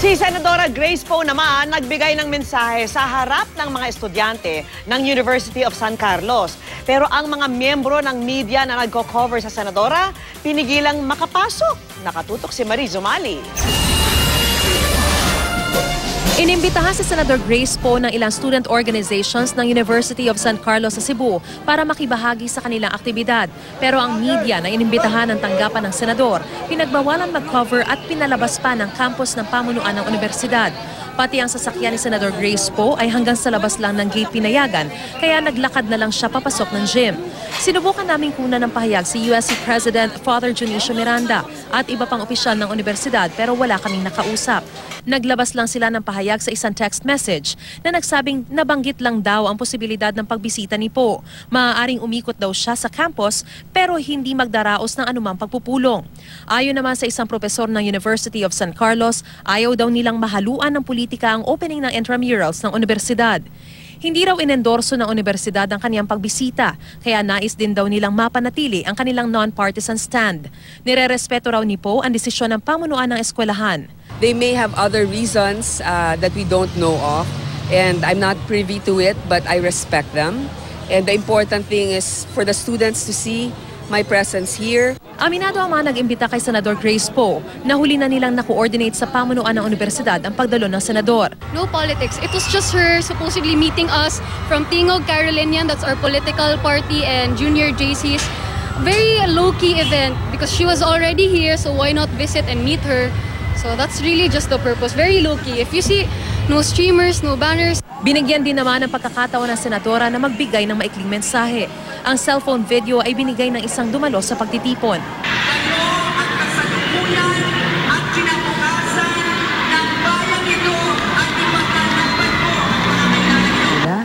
Si Senadora Grace Poe naman nagbigay ng mensahe sa harap ng mga estudyante ng University of San Carlos. Pero ang mga miyembro ng media na nagko-cover sa Senadora, pinigilang makapasok. Nakatutok si Marie Zumali. Inimbitahan si Senator Grace Poe ng ilang student organizations ng University of San Carlos sa Cebu para makibahagi sa kanilang aktibidad. Pero ang media na inimbitahan ng tanggapan ng senador, pinagbawalan mag-cover at pinalabas pa ng campus ng pamunuan ng universidad. Pati ang sasakyan ni Senator Grace Poe ay hanggang sa labas lang ng gate pinayagan, kaya naglakad na lang siya papasok ng gym. Sinubukan naming kunan ng pahayag si USC President Father Junicio Miranda at iba pang opisyal ng universidad pero wala kaming nakausap. Naglabas lang sila ng pahayag sa isang text message na nagsabing nabanggit lang daw ang posibilidad ng pagbisita ni Po. Maaaring umikot daw siya sa campus pero hindi magdaraos ng anumang pagpupulong. Ayon naman sa isang profesor ng University of San Carlos, ayaw daw nilang mahaluan ng politika ang opening ng intramurals ng universidad. Hindi raw inendorso ng universidad ang kaniyang pagbisita, kaya nais din daw nilang mapanatili ang kanilang non-partisan stand. Nirerespeto raw ni Po ang desisyon ng pamunuan ng eskwelahan. They may have other reasons uh, that we don't know of, and I'm not privy to it, but I respect them. And the important thing is for the students to see my presence here. Aminado ang mga nag-imbita kay Senador Grace Poe na huli na nilang na-coordinate sa pamunuan ng universidad ang pagdalo ng senador. no politics. It was just her supposedly meeting us from Tingog Carolinian, that's our political party, and Junior JC's. Very low-key event because she was already here, so why not visit and meet her? So that's really just the purpose. Very low-key. If you see no streamers, no banners, Binigyan din naman ng pagkakataon ng senadora na magbigay ng maikling mensahe. Ang cellphone video ay binigay ng isang dumalo sa pagtitipon. kayo ang kasalukuyan at kinabukasan ng bayang ito at ipagkakabay ko.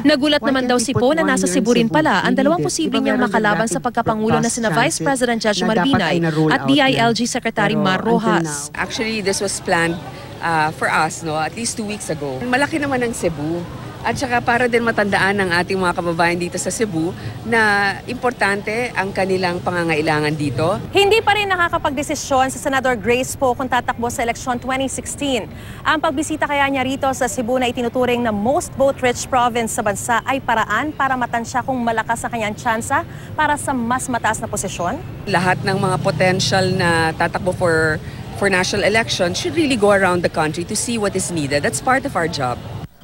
Nagulat naman daw si Po na nasa Cebu rin pala ang dalawang posibleng niyang makalaban sa pagkapangulo na sina Vice President Judge Marbinay at DILG Secretary Mar Rojas. Actually, this was planned uh, for us, no, at least two weeks ago. Malaki naman ang Cebu. At saka para din matandaan ng ating mga kababayan dito sa Cebu na importante ang kanilang pangangailangan dito. Hindi pa rin nakakapagdesisyon si Senador Grace Poe kung tatakbo sa eleksyon 2016. Ang pagbisita kaya niya rito sa Cebu na itinuturing na most vote-rich province sa bansa ay paraan para matansya kung malakas ang kanyang tsansa para sa mas mataas na posisyon? Lahat ng mga potential na tatakbo for for national election should really go around the country to see what is needed. That's part of our job.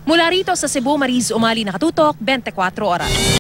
Mula rito sa Cebu, Mariz Umali nakatutok, 24 oras.